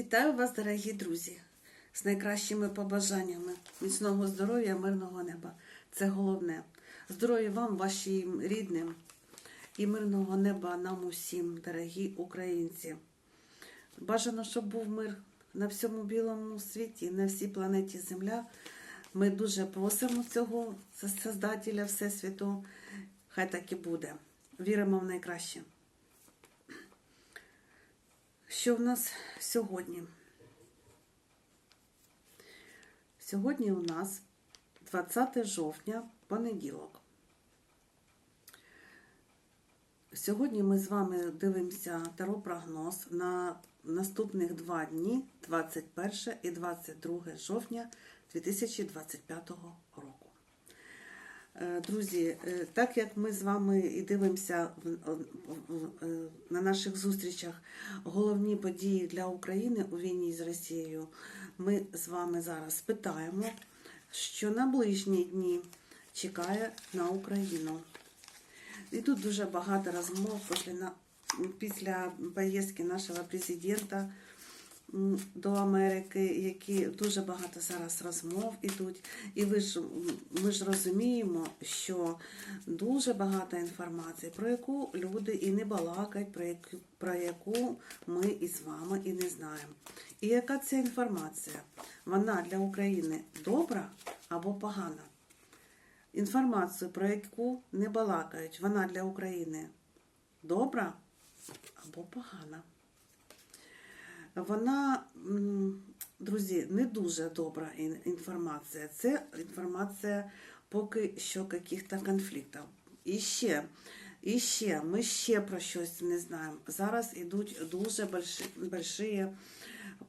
Вітаю вас, дорогі друзі, з найкращими побажаннями, міцного здоров'я, мирного неба. Це головне. Здоров'я вам, вашим рідним, і мирного неба нам усім, дорогі українці. Бажано, щоб був мир на всьому білому світі, на всій планеті Земля. Ми дуже просимо цього Создателя Всесвіту. Хай так і буде. Віримо в найкраще. Що в нас сьогодні? Сьогодні у нас 20 жовтня, понеділок. Сьогодні ми з вами дивимося таро-прогноз на наступних два дні, 21 і 22 жовтня 2025 року. Е, Друзі, е, так як ми з вами і дивимося е, на наших зустрічах головні події для України у війні з Росією, ми з вами зараз питаємо, що на ближні дні чекає на Україну. І тут дуже багато розмов після, після поїздки нашого президента до Америки, які дуже багато зараз розмов ідуть. І ви ж ми ж розуміємо, що дуже багато інформації, про яку люди і не балакають, про яку, про яку ми із вами і не знаємо. І яка ця інформація? Вона для України добра або погана? Інформацію, про яку не балакають, вона для України добра або погана. Вона, друзі, не дуже добра інформація. Це інформація поки що каких-то конфліктів. І ще, і ще, ми ще про щось не знаємо. Зараз йдуть дуже больші, больші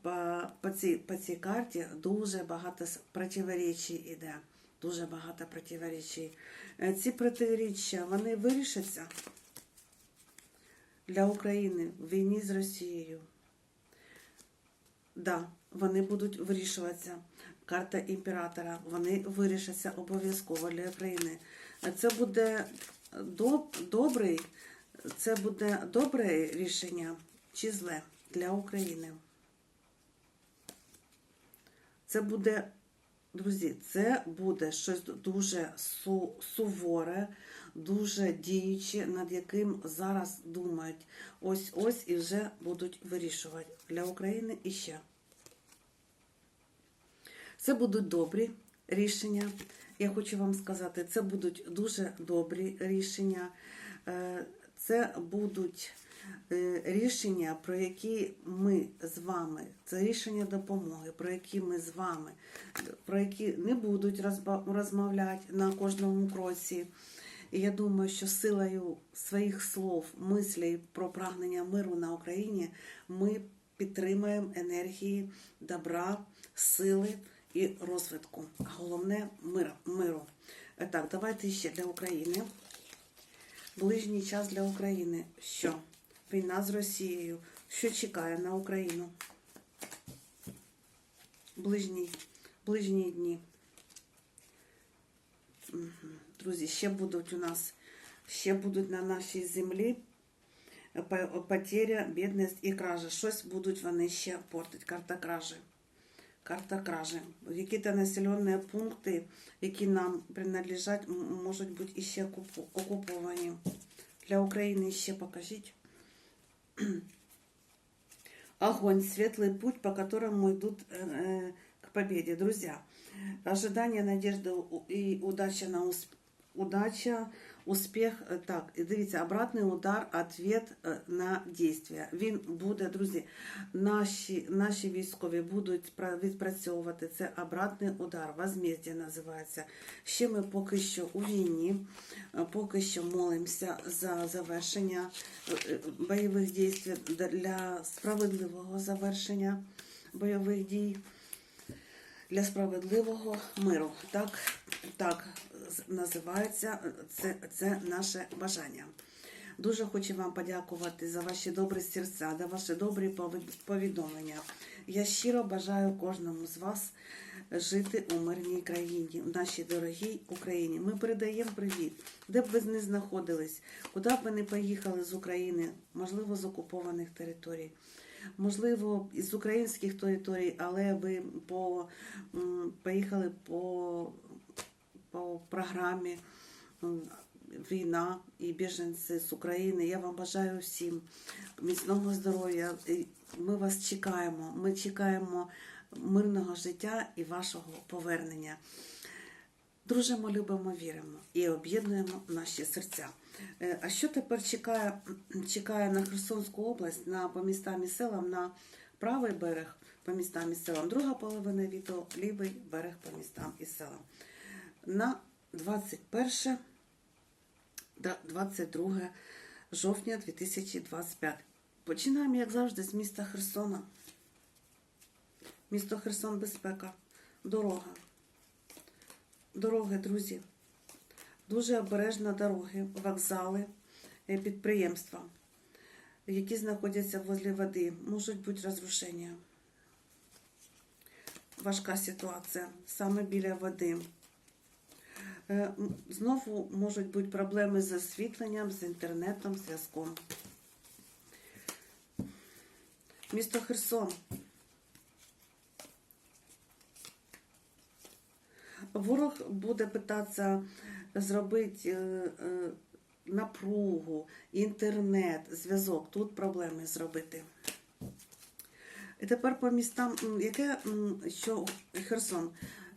по, по, цій, по цій карті дуже багато противоречій іде. Дуже багато противоречій. Е, Ці протиріччя, вони вирішаться для України в війні з Росією. Да, вони будуть вирішуватися. Карта імператора, вони вирішаться обов'язково для України. Це буде доб, добрий, це буде добре рішення чи зле для України. Це буде, друзі, це буде щось дуже су, суворе, дуже діюче, над яким зараз думають. Ось ось і вже будуть вирішувати для України і ще. Це будуть добрі рішення. Я хочу вам сказати, це будуть дуже добрі рішення. Е, Це будуть е, рішення, про які ми з вами, це рішення допомоги, про які ми з вами, про які не будуть розмовляти на кожному кроці. І я думаю, що силою своїх слов, мислей про прагнення миру на Україні ми підтримаємо енергії добра, сили і розвитку. А головне мир, миру. Е, Так, давайте ще для України. Ближній час для України. Що? Війна з Росією. Що чекає на Україну? Ближні, ближні дні. Мгм. Друзі, ще будуть у нас, ще будуть на нашій землі по- потеря, бідність і кража. Щось будуть вони ще портити. Карта кражі. Карта кражі. Які-то населені пункти, які нам принадлежать, м- можуть бути іще окупу- окуповані. Для України ще покажіть. Огонь, светлый путь, по которому идут э, э, к победе. Друзья, ожидание, надежда у- и удача на усп... удача, успіх. Е, Так, дивіться, обратний удар, ответ е, на дійствия. Він буде, друзі, наші, наші військові будуть відпрацьовувати. Це обратний удар, возмездя називається. Ще ми поки що у війні, е, поки що молимося за завершення бойових дій для справедливого завершення бойових дій для справедливого миру. Так, так називається це, це наше бажання. Дуже хочу вам подякувати за ваші добрі серця, за ваші добрі повідомлення. Я щиро бажаю кожному з вас жити у мирній країні, в нашій дорогій Україні. Ми передаємо привіт, де б ви не знаходились, куди б ви не поїхали з України, можливо, з окупованих територій. Можливо, із українських територій, але ви по, поїхали по, по програмі Війна і біженці з України. Я вам бажаю всім міцного здоров'я. Ми вас чекаємо. Ми чекаємо мирного життя і вашого повернення. Дружимо, любимо, віримо і об'єднуємо наші серця. Е, А що тепер чекає, чекає на Херсонську область, на по містам і селам, на правий берег по містам і селам, друга половина відео, лівий берег по містам і селам. На 21 та 22 жовтня 2025. Починаємо, як завжди, з міста Херсона. Місто Херсон безпека. Дорога. Дороги, друзі. Дуже обережно дороги, вокзали, е, підприємства, які знаходяться возле води. Можуть бути розрушення. Важка ситуація саме біля води. Е, Знову можуть бути проблеми з освітленням, з інтернетом, зв'язком. Місто Херсон. Ворог буде питатися зробити е, е, напругу, інтернет, зв'язок. Тут проблеми зробити. І тепер по містам, яке що Херсон,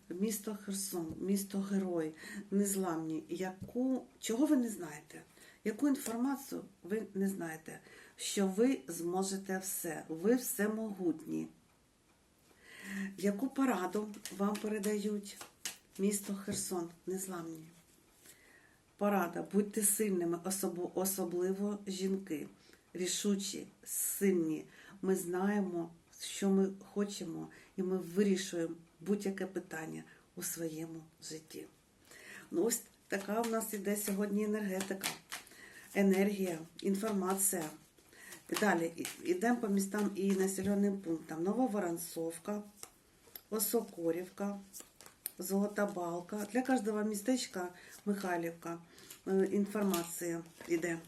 місто Херсон, місто Герой, незламні. Яку, чого ви не знаєте? Яку інформацію ви не знаєте? Що ви зможете все, ви всемогутні. Яку пораду вам передають місто Херсон, незламні? Порада, будьте сильними, особливо жінки, рішучі, сильні. Ми знаємо, що ми хочемо, і ми вирішуємо будь-яке питання у своєму житті. Ну, ось така в нас іде сьогодні енергетика, енергія, інформація. Далі йдемо по містам і населеним пунктам. Нововоронцовка, Осокорівка, Золота Балка. Для кожного містечка Михайлівка. Е, Інформація йде.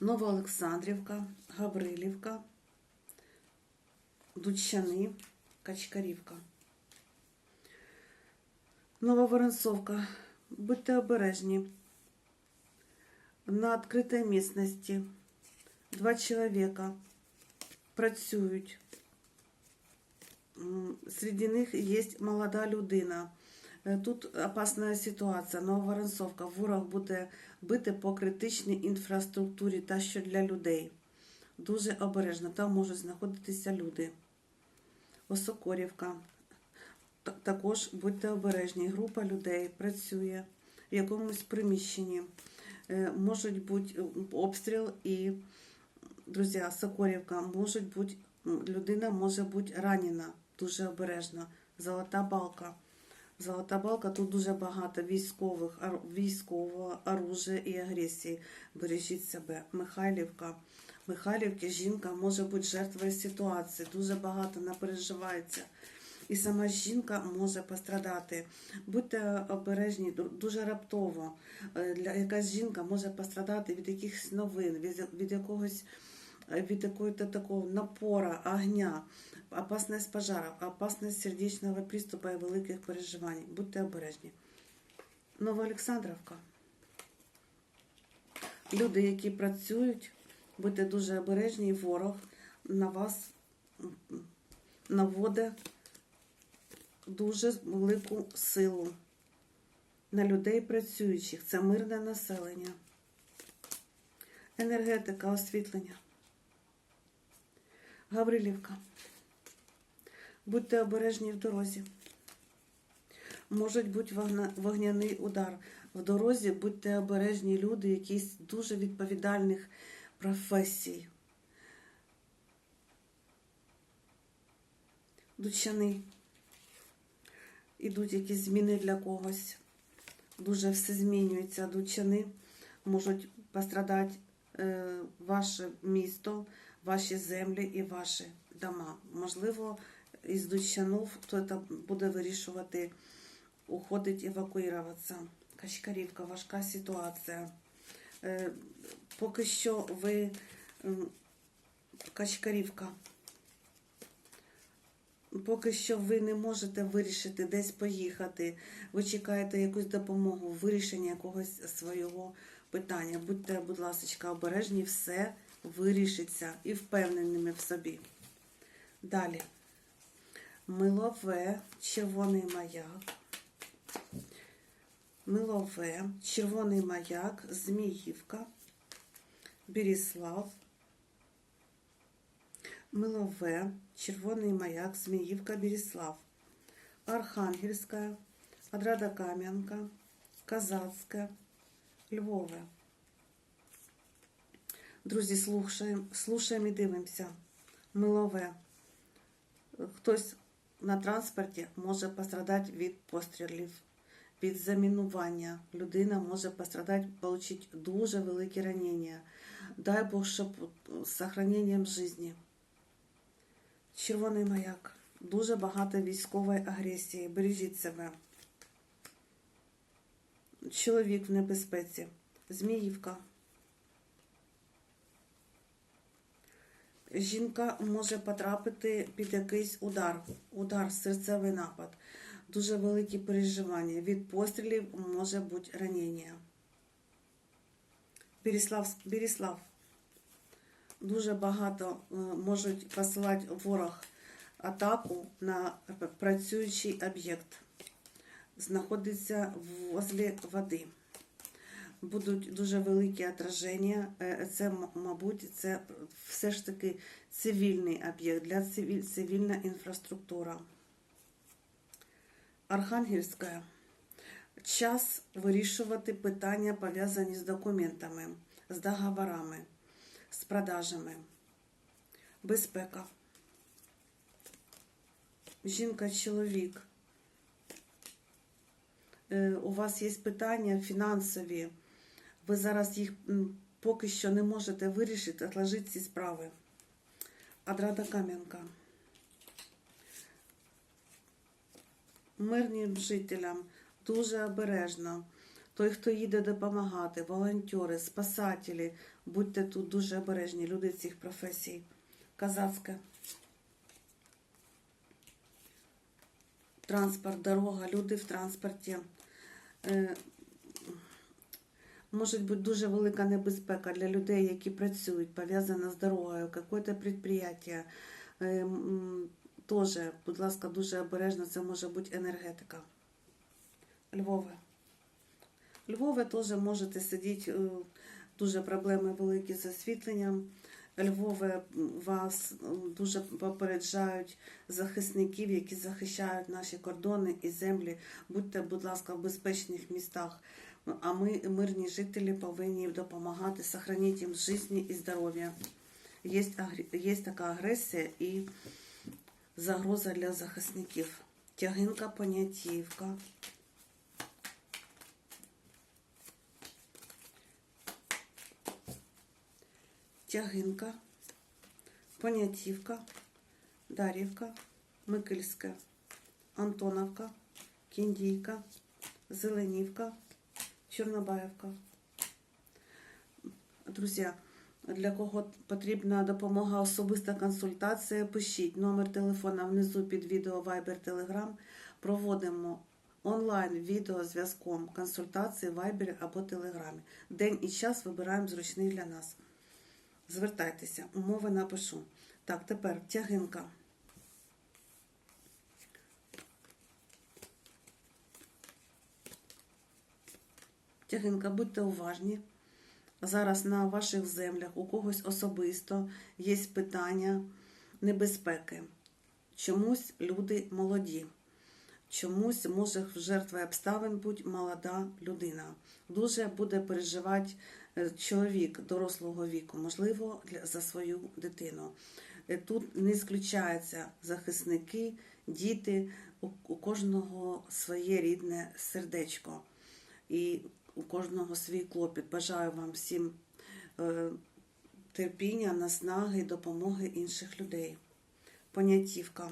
Новоолександрівка, Гаврилівка, Дучани, Качкарівка. Нововоронцовка. Будьте обережні. На відкритій місцевості два чоловіка працюють. Среди них є молода людина. Е, Тут опасна ситуація. Нововоронцовка. Ворог буде бити по критичній інфраструктурі та що для людей. Дуже обережно. Там можуть знаходитися люди. Осокорівка. Також будьте обережні. Група людей працює в якомусь приміщенні. Е, Можуть бути е, обстріл і, друзі, Сокорівка, можуть бути, людина може бути ранена. Дуже обережно. Золота балка. Золота балка тут дуже багато військових, військового оружия і агресії. Бережіть себе. Михайлівка. Михайлівки жінка може бути жертвою ситуації. Дуже багато напереживається. І сама жінка може пострадати. Будьте обережні, дуже раптово. Е, якась жінка може пострадати від якихось новин, від, якогось від якого-то такого напора, огня, опасність пожара, опасність сердечного приступу і великих переживань. Будьте обережні. Новоолександровка. Люди, які працюють, будьте дуже обережні, ворог на вас наводить дуже велику силу на людей працюючих. Це мирне населення. Енергетика, освітлення. Гаврилівка. Будьте обережні в дорозі. Можуть бути вогняний удар. В дорозі будьте обережні люди, якісь дуже відповідальних професій. Дучани. Ідуть якісь зміни для когось. Дуже все змінюється. Дучани можуть пострадати е, ваше місто, ваші землі і ваші дома. Можливо, із Дучанов хтось буде вирішувати, уходить евакуюватися. Качкарівка, важка ситуація. Е, поки що ви Качкарівка. Поки що ви не можете вирішити десь поїхати, ви чекаєте якусь допомогу, вирішення якогось свого питання. Будьте, будь ласка, обережні, все вирішиться і впевненими в собі. Далі. Милове, червоний маяк. Милове, червоний маяк, Зміївка, Біріслав. Милове, Червоний маяк, Зміївка, Береслав, Архангельська, Одрада Кам'янка, Казацька, Львове. Друзі, слухаємо, слухаємо і дивимося. Милове. Хтось на транспорті може пострадати від пострілів, від замінування. Людина може пострадати, отримати дуже великі ранення. Дай Бог, щоб з сохраненням життя. Червоний маяк. Дуже багато військової агресії. Бережіть себе. Чоловік в небезпеці. Зміївка. Жінка може потрапити під якийсь удар. Удар, серцевий напад. Дуже великі переживання. Від пострілів може бути ранення. Беріслав. Беріслав дуже багато е, можуть посилати ворог атаку на працюючий об'єкт. Знаходиться возле води. Будуть дуже великі отраження. Е, Це, мабуть, це все ж таки цивільний об'єкт для цивіль, цивільна інфраструктура. Архангельська. Час вирішувати питання, пов'язані з документами, з договорами з продажами. Безпека. Жінка, чоловік. Е, У вас є питання фінансові. Ви зараз їх поки що не можете вирішити, відложити ці справи. Адрада Кам'янка. Мирним жителям дуже обережно. Той, хто їде допомагати, волонтери, спасателі, будьте тут дуже обережні, люди цих професій. Казацька. Транспорт, дорога, люди в транспорті. Е, Може бути дуже велика небезпека для людей, які працюють, пов'язана з дорогою, якесь підприємство. Е, Теж, будь ласка, дуже обережно, це може бути енергетика. Львове. Львове теж можете сидіти, е, дуже проблеми великі з освітленням. Львове вас дуже попереджають захисників, які захищають наші кордони і землі. Будьте, будь ласка, в безпечних містах. А ми, мирні жителі, повинні допомагати, сохранити їм життя і здоров'я. Є, є така агресія і загроза для захисників. Тягинка, понятівка. Тягинка, Понятівка, Дарівка, Микильська, Антоновка, Кіндійка, Зеленівка, Чорнобаївка. Друзі, для кого потрібна допомога, особиста консультація, пишіть номер телефона внизу під відео Viber Telegram. Проводимо онлайн відеозв'язком консультації в Viber або Телеграмі. День і час вибираємо зручний для нас. Звертайтеся, умови напишу. Так, тепер тягинка. Тягинка, будьте уважні. Зараз на ваших землях у когось особисто є питання небезпеки. Чомусь люди молоді. Чомусь може в жертві обставин бути молода людина. Дуже буде переживати чоловік дорослого віку, можливо, для, за свою дитину. Е, тут не зключаються захисники, діти, у, у кожного своє рідне сердечко і у кожного свій клопіт. Бажаю вам всім е, терпіння, наснаги, допомоги інших людей. Понятівка.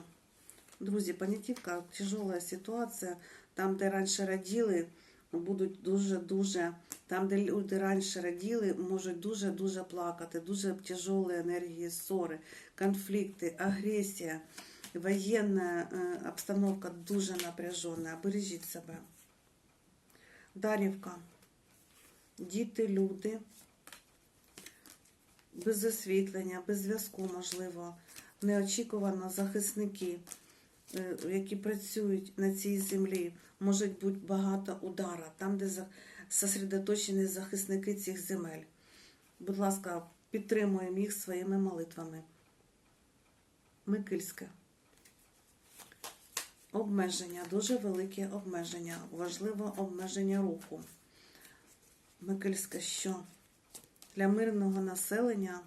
Друзі, понятівка тяжела ситуація. Там, де раніше раділи, будуть дуже-дуже Там, де люди раніше раділи, можуть дуже-дуже плакати, дуже тяжелі енергії, ссори, конфлікти, агресія, воєнна е, обстановка дуже напряжена. Бережіть себе. Дарівка. Діти, люди. Без освітлення, без зв'язку, можливо, неочікувано захисники, е, які працюють на цій землі, можуть бути багато удара, там, де сосредоточені захисники цих земель. Будь ласка, підтримуємо їх своїми молитвами. Микильське. Обмеження, дуже велике обмеження, важливе обмеження руху. Микильське, що для мирного населення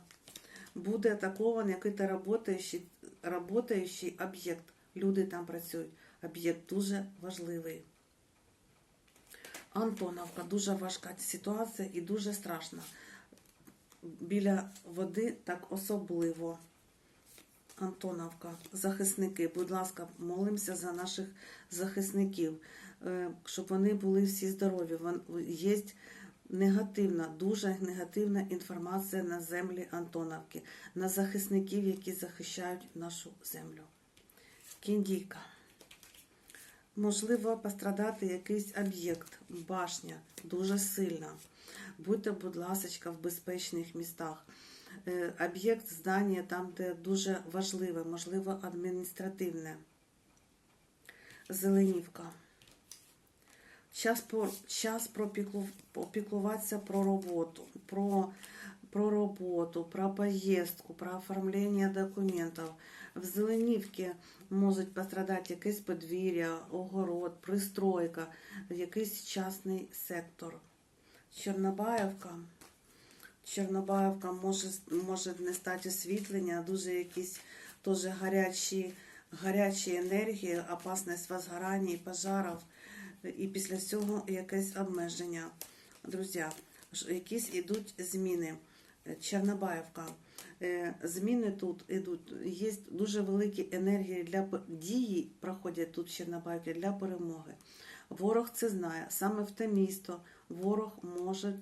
буде атакований якийсь работаючий об'єкт. Люди там працюють. Об'єкт дуже важливий. Антоновка дуже важка ситуація і дуже страшна. Біля води так особливо. Антоновка, захисники, будь ласка, молимося за наших захисників, е, щоб вони були всі здорові. Є негативна, дуже негативна інформація на землі Антоновки, на захисників, які захищають нашу землю. Кіндійка. Можливо, пострадати якийсь об'єкт, башня, дуже сильна. Будьте, будь ласка, в безпечних містах. Е, Об'єкт здання там, де дуже важливе, можливо, адміністративне. Зеленівка. Час, по, час пропіклу, про роботу, про, про роботу, про поїздку, про оформлення документів. В Зеленівці можуть пострадати якесь подвір'я, огород, пристройка, якийсь частний сектор. Чорнобаївка. Чорнобаївка може, може не стати освітлення, дуже якісь теж гарячі, гарячі енергії, опасність возгорання і пожарів. І після цього якесь обмеження. Друзі, якісь ідуть зміни. Е, Чорнобаївка. Е, Зміни тут ідуть. Є дуже великі енергії для дії, проходять тут в Чорнобаївці для перемоги. Ворог це знає. Саме в те місто ворог може,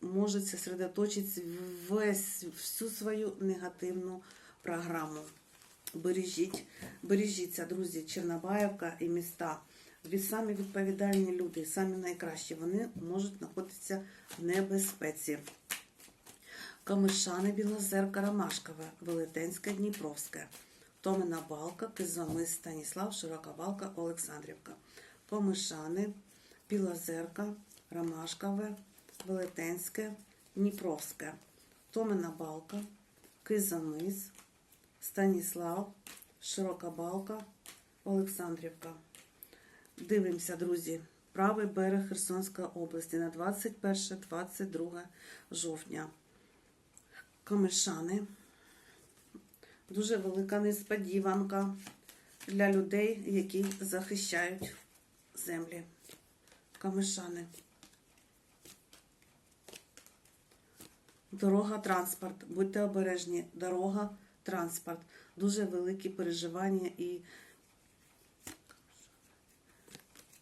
може сосредоточити весь, всю свою негативну програму. Бережіть, бережіться, друзі, Чорнобаївка і міста. Ви самі відповідальні люди, самі найкращі. Вони можуть знаходитися в небезпеці. Камишани, Білозерка, Ромашкове, Велетенське, Дніпровське, Томина Балка, Кизомис, Станіслав, Широка Балка, Олександрівка. Комишани, Білозерка, Ромашкове, Велетенське, Дніпровське, Томина Балка, Кизомис, Станіслав, Широка Балка, Олександрівка. Дивимося, друзі. Правий берег Херсонської області на 21-22 жовтня. Камишани. Дуже велика несподіванка для людей, які захищають землі. Камишани. Дорога, транспорт. Будьте обережні. Дорога, транспорт. Дуже великі переживання і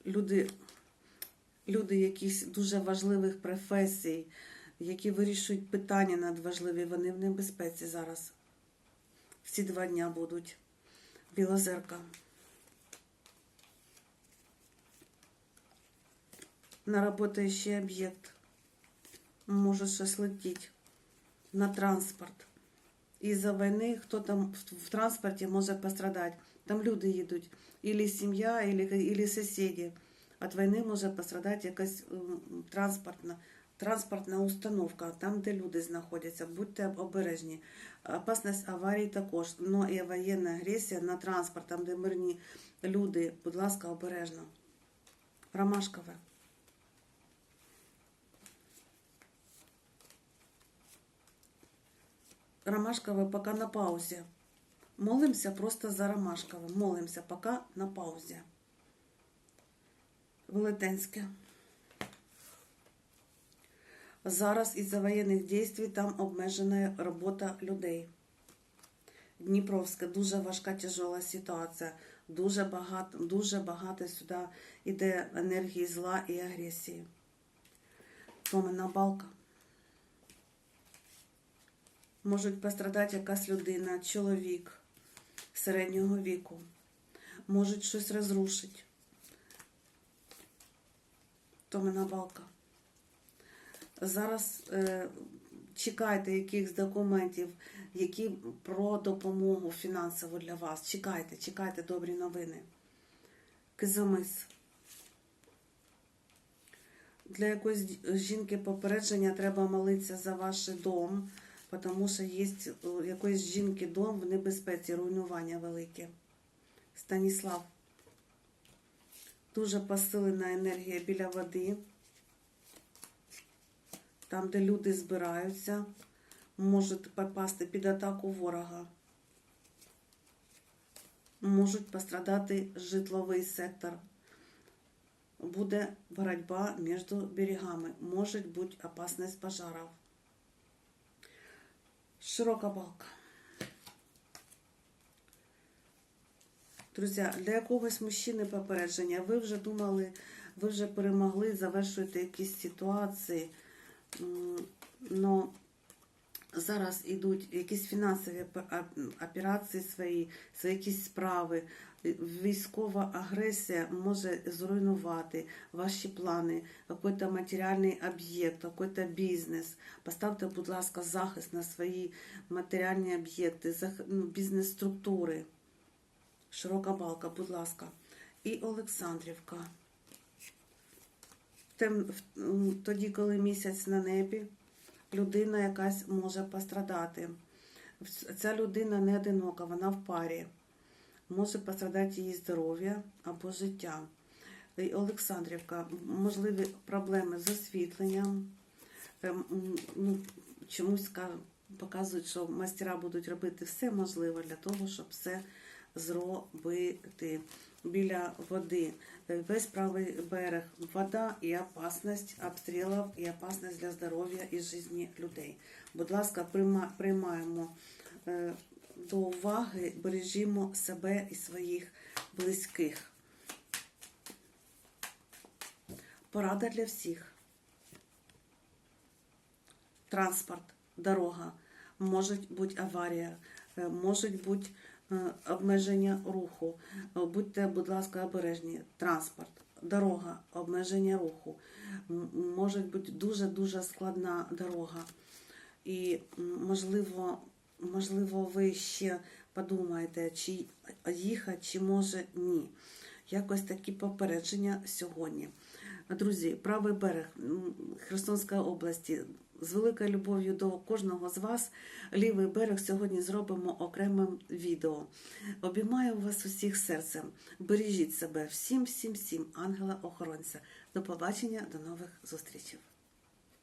люди, люди якісь дуже важливих професій, які вирішують питання надважливі, вони в небезпеці зараз. Всі два дня будуть. Білозерка. На работающий об'єкт. Може щось летіть. На транспорт. Із-за війни хто там в транспорті може пострадати. Там люди їдуть. Ілі сім'я, ілі, сусіди. Від війни може пострадати якась транспортна, транспортна установка, там, де люди знаходяться. Будьте обережні. Опасність аварій також. Ну і воєнна агресія на транспорт, там, де мирні люди. Будь ласка, обережно. Ромашкове. Ромашкове пока на паузе. Молимся просто за Ромашкове. Молимся пока на паузе. Велетенське. Зараз із-за воєнних дій там обмежена робота людей. Дніпровська дуже важка тяжела ситуація. Дуже багато, дуже багато сюди йде енергії зла і агресії. Томина балка. Можуть пострадати якась людина, чоловік середнього віку. Можуть щось розрушити. Томина балка. Зараз е, чекайте якихось документів, які про допомогу фінансову для вас. Чекайте, чекайте добрі новини. Кизомис. Для якоїсь жінки попередження треба молитися за ваш дом, тому що є у якоїсь жінки дом в небезпеці, руйнування велике. Станіслав. Дуже посилена енергія біля води. Там, де люди збираються, можуть попасти під атаку ворога. Можуть пострадати житловий сектор. Буде боротьба між берегами. Може бути опасність пожарів. Широка балка. Друзі, для якогось мужчини попередження. Ви вже думали, ви вже перемогли, завершуєте якісь ситуації. але зараз йдуть якісь фінансові оп- оп- операції свої, свої якісь справи. Військова агресія може зруйнувати ваші плани, якийсь матеріальний об'єкт, якийсь бізнес. Поставте, будь ласка, захист на свої матеріальні об'єкти, ну, бізнес-структури. Широка балка, будь ласка. І Олександрівка. Тоді, коли місяць на небі, людина якась може пострадати. Ця людина не одинока, вона в парі. Може пострадати її здоров'я або життя. Олександрівка, можливі проблеми з освітленням. Ем, Ну, чомусь показують, що майстера будуть робити все можливе для того, щоб все зробити біля води. Е, Весь правий берег, вода і опасність обстрілів, і опасність для здоров'я і житті людей. Будь ласка, приймаємо е, до уваги, бережімо себе і своїх близьких. Порада для всіх. Транспорт, дорога, може бути аварія, е, можуть бути е, обмеження руху. Е, Будьте, будь ласка, обережні. Транспорт, дорога, обмеження руху. Може бути дуже-дуже складна дорога. І можливо, можливо, ви ще подумаєте, чи їхати, чи може ні. Якось такі попередження сьогодні. Друзі, правий берег Херсонської області. З великою любов'ю до кожного з вас. Лівий берег сьогодні зробимо окремим відео. Обіймаю вас усіх серцем. Бережіть себе всім, всім, всім, ангела-охоронця. До побачення, до нових зустрічей.